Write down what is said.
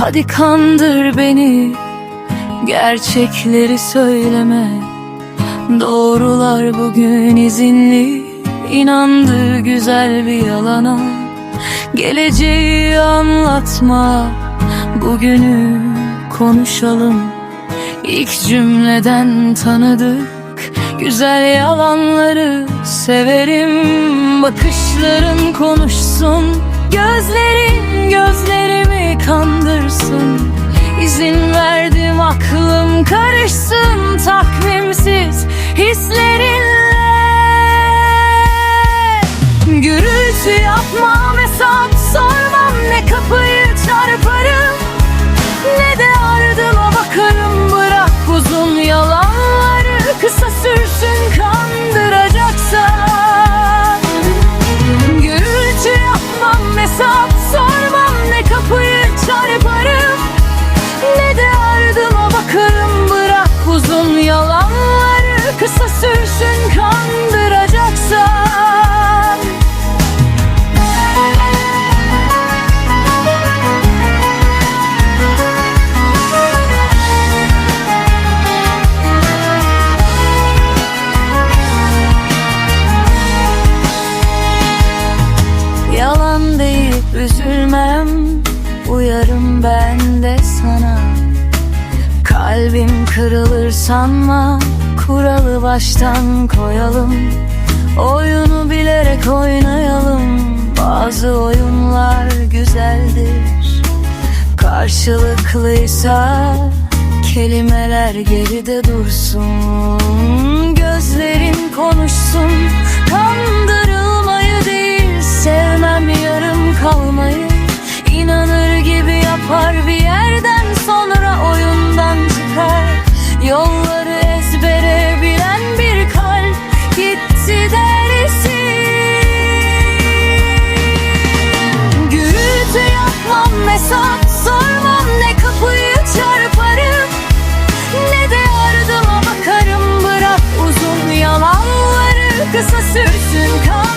Hadi kandır beni Gerçekleri söyleme. Doğrular bugün izinli inandı güzel bir yalana. Geleceği anlatma Bugünü konuşalım. İlk cümleden tanıdık Güzel yalanları severim. Bakışların konuşsun Gözlerin kandırsın. İzin verdim aklım karışsın. Takvimsiz hislerinle. Gürültü yapmam hesap sormam Ne kapıyı çarparım ne de kısa sürsün kandıracaksa Yalan deyip üzülmem Uyarım ben de sana. Kalbim kırılır sanma Kuralı baştan koyalım. Oyunu bilerek oynayalım. Bazı oyunlar güzeldir. Karşılıklıysa Kelimeler geride dursun. Gözlerin kısa sürsün kal